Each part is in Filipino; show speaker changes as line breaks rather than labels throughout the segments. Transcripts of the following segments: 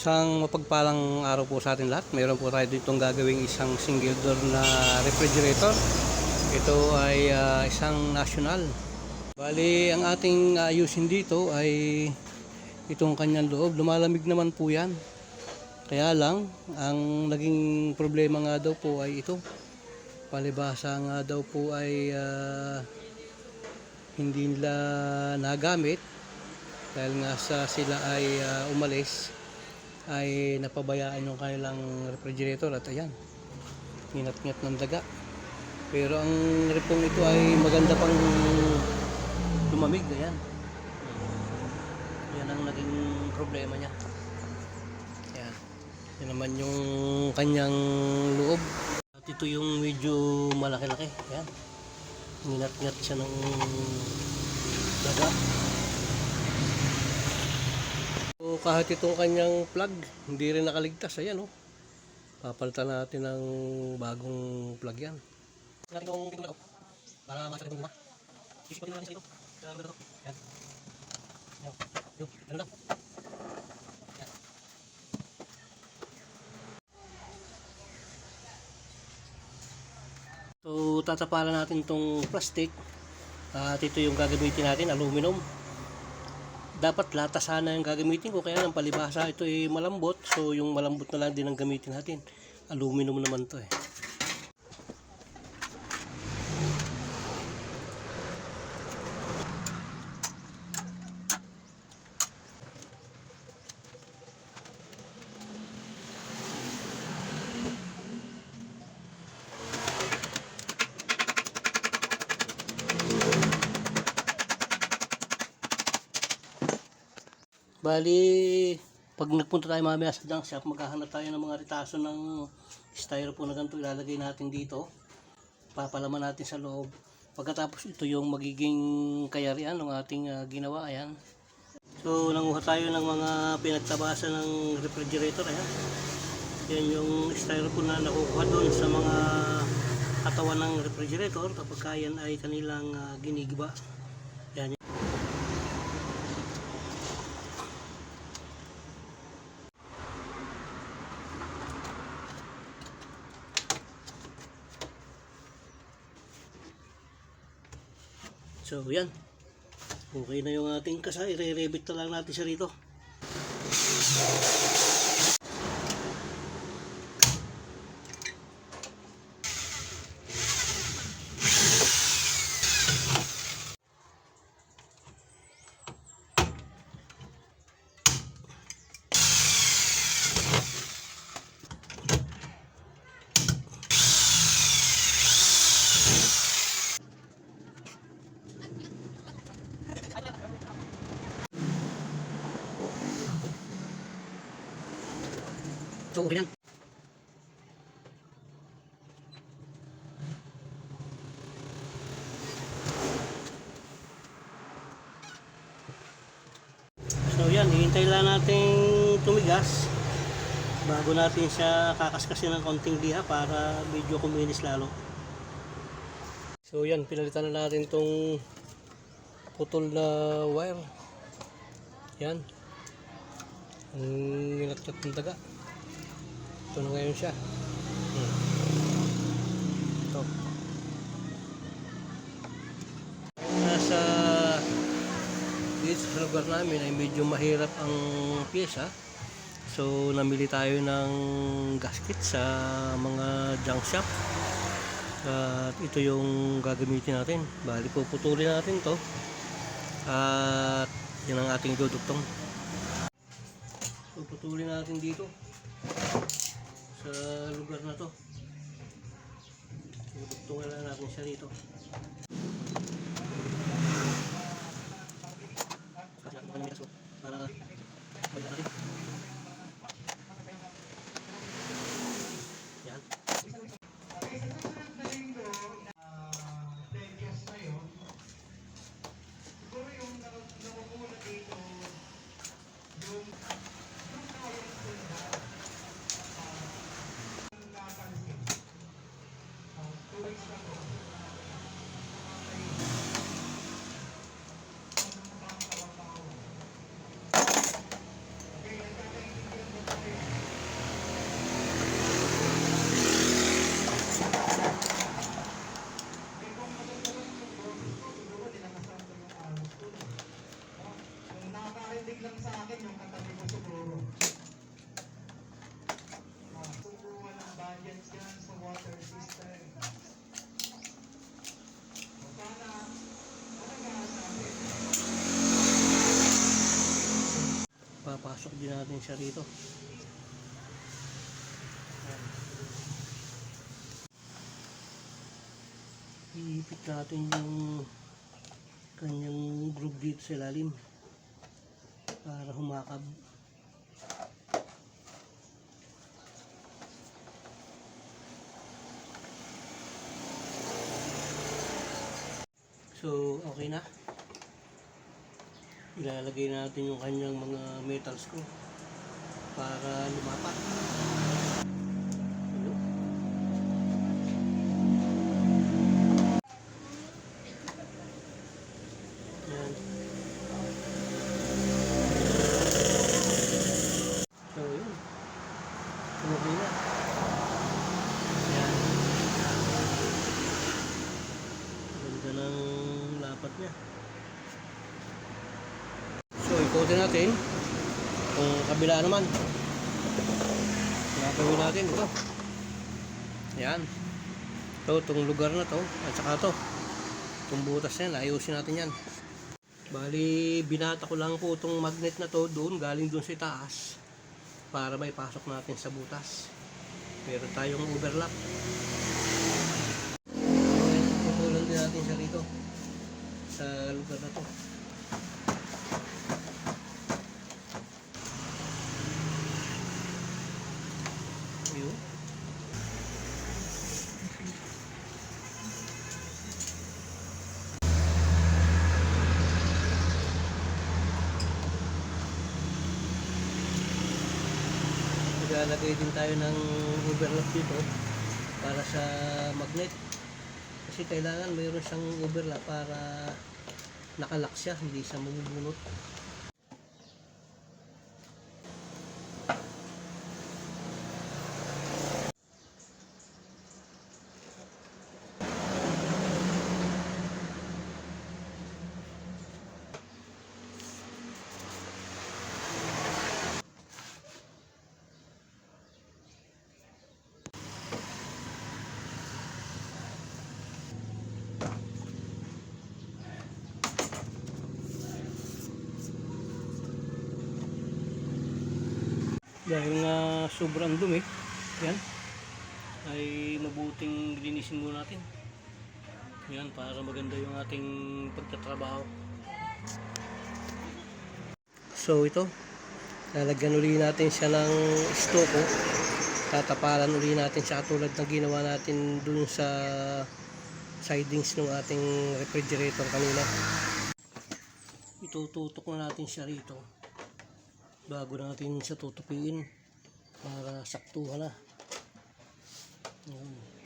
Isang mapagpalang araw po sa atin lahat. Mayroon po tayo ditong gagawing isang single door na refrigerator. Ito ay ah, isang national. Bali, ang ating ayusin dito ay itong kanyang loob. Lumalamig naman po yan. Kaya lang, ang naging problema nga daw po ay ito. Palibasa nga daw po ay ah, hindi nila nagamit dahil nga sa sila ay ah, umalis ay napabayaan yung kanilang refrigerator at ayan nginat-ngat ng daga. Pero ang repong ito ay maganda pang lumamig ayan. Yan ang naging problema niya. Ayan. Yan naman yung kanyang loob. At ito yung medyo malaki-laki ayan. Nginat-ngat siya ng daga kahit itong kanyang plug, hindi rin nakaligtas. Ayan, oh. Papalitan natin ng bagong plug yan. Itong pinto para makita yung luma. Isipan natin sa ito. Yan. Yan. Lang. Yan. So, tatapalan natin itong plastic. At ito yung gagamitin natin, aluminum dapat lata sana yung gagamitin ko kaya ng palibasa. Ito ay malambot so yung malambot na lang din ang gamitin natin. Aluminum naman to eh Bali, pag nagpunta tayo mamaya sa junk shop, maghahanap tayo ng mga ritaso ng styrofoam na ganito ilalagay natin dito. Papalaman natin sa loob. Pagkatapos ito yung magiging kayarian ng ating ah, ginawa. Ayan. So, nanguha tayo ng mga pinagtabasan ng refrigerator. Ayan. Yan yung styrofoam na nakukuha doon sa mga katawan ng refrigerator kapag yan ay kanilang ah, ginigiba. Yan. So, yan. Okay na yung ating kasa. I-rebit na lang natin siya rito. So, okay lang. So yan, hihintay lang natin tumigas bago natin siya kakaskasin ng konting liha para medyo kuminis lalo. So yan, pinalitan na natin tong putol na wire. Yan. Ang nilagtat ng taga. Ito na ngayon siya. Ito. Nasa dito sa lugar namin ay medyo mahirap ang pyesa. So namili tayo ng gasket sa mga junk shop. At ito yung gagamitin natin. Bali puputulin natin to. At yan ang ating dudugtong. Puputulin natin dito sa lugar na to. Dudugtungan lang natin siya dito. Para balik natin. Natin siya rito. Iipit natin yung kanyang groove dito sa ilalim para humakab. So, okay na. Ilalagay natin yung kanyang mga metal screw para lumapat. Ano? Yan. So, yun. Okay. Yan. Ganda ng niya. So, ikotin natin. Kung kabila naman. Natin ito. Yan. Ito, itong lugar na to. At saka to. Itong butas yan. Ayusin natin yan. Bali, binata ko lang po itong magnet na to doon. Galing doon sa taas. Para may pasok natin sa butas. Meron tayong overlap. Pupulan din natin siya rito. Sa lugar na to. Ayun. Maglalagay din tayo ng overlock dito para sa magnet. Kasi kailangan mayroon siyang overlap para nakalock siya, hindi siya mamubunot. Dahil nga sobrang dumi, yan, ay mabuting linisin muna natin. Yan, para maganda yung ating pagtatrabaho. So ito, lalagyan uli natin siya ng stoko. Tatapalan uli natin siya tulad ng ginawa natin dun sa sidings ng ating refrigerator kanina. Itututok na natin siya rito bago natin siya tutupiin para saktuhan na. Yan.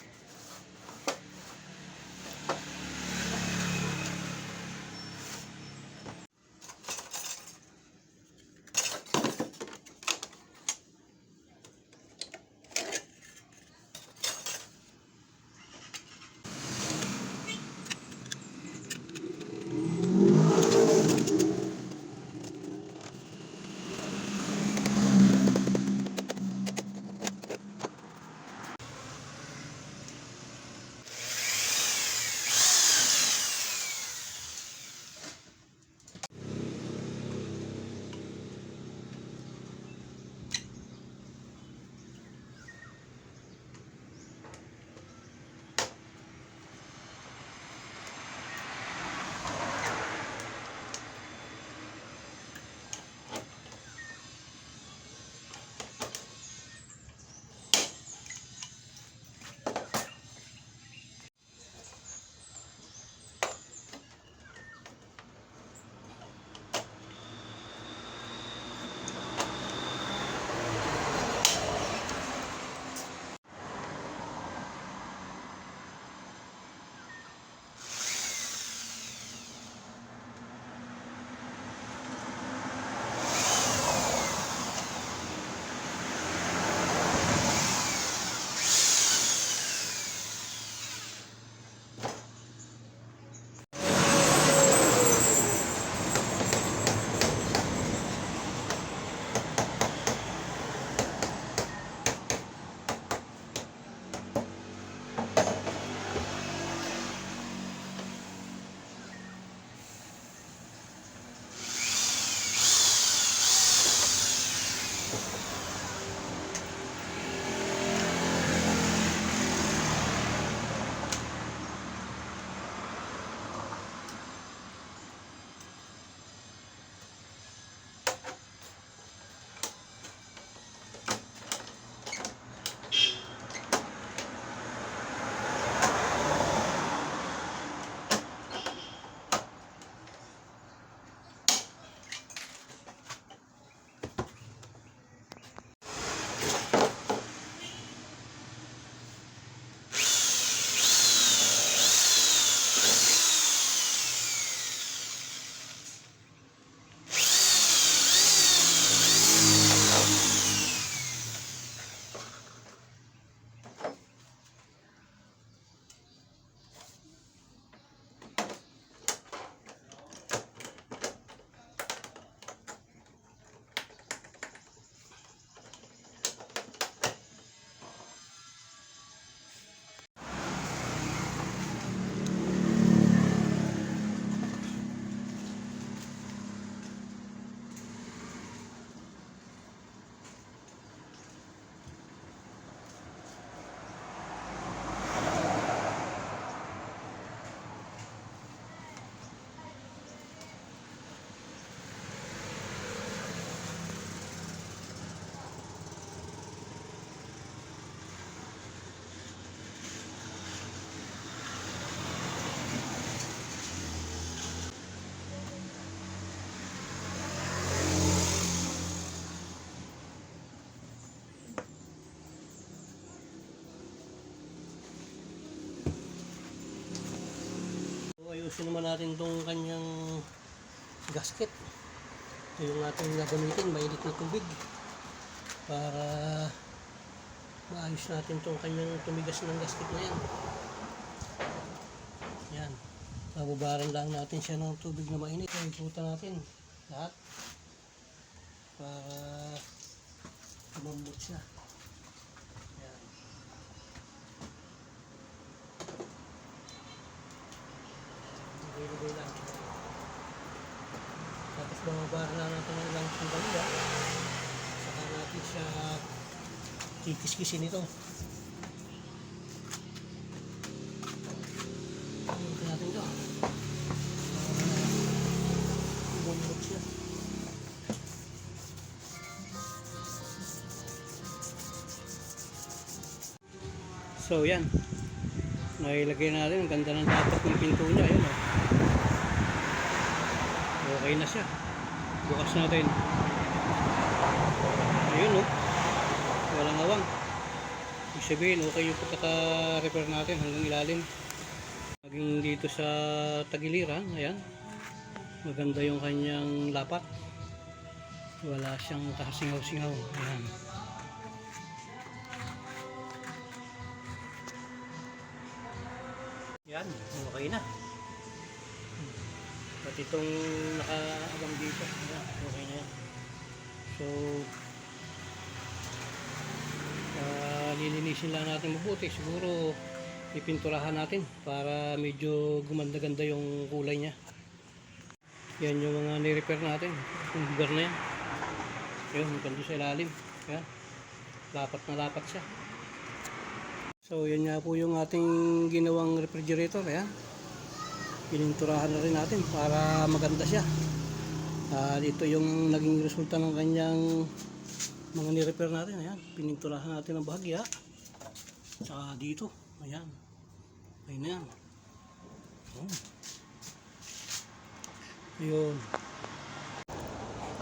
Ayusin naman natin tong kanyang gasket. Ito yung ating gagamitin, mainit na tubig. Para maayos natin tong kanyang tumigas ng gasket na yan. Yan. Bababaran lang natin siya ng tubig na mainit. Ikutan natin lahat. Para lumambot siya. Lagay-lagay lang. Tapos bababaran lang natin ng ilang sandali ah. Saka natin siya kikiskisin ito. Ito natin ito. So yan. Nailagay natin. Ang ganda ng dapat ng pinto niya. Ayun oh. Okay na siya. Bukas natin. Ayun oh. Walang awang. Ibig sabihin, okay yung pagkaka-repair natin hanggang ilalim. Maging dito sa tagiliran, ayan. Maganda yung kanyang lapat. Wala siyang kasingaw-singaw. Ayan. Yan, okay na. Pati itong nakaabang dito, yan, okay na yan. So, uh, lilinisin lang natin mabuti. Siguro, ipinturahan natin para medyo gumanda-ganda yung kulay niya. Yan yung mga ni-repair natin. Yung lugar na yan. Yun, doon sa ilalim. Yan. Lapat na lapat siya. So, yan nga po yung ating ginawang refrigerator. Ayan. Pininturahan na rin natin para maganda siya. Ah, dito yung naging resulta ng kanyang mga ni-repair natin. Ayan. Pininturahan natin ng bahagya. Tsaka dito. Ayan. Ayun na yan. Oh. Ayun.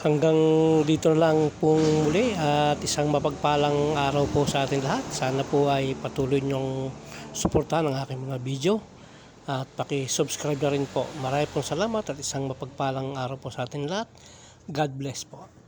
Hanggang dito lang pong muli at isang mapagpalang araw po sa ating lahat. Sana po ay patuloy niyong suportahan ang aking mga video at paki-subscribe na rin po. Marami salamat at isang mapagpalang araw po sa ating lahat. God bless po.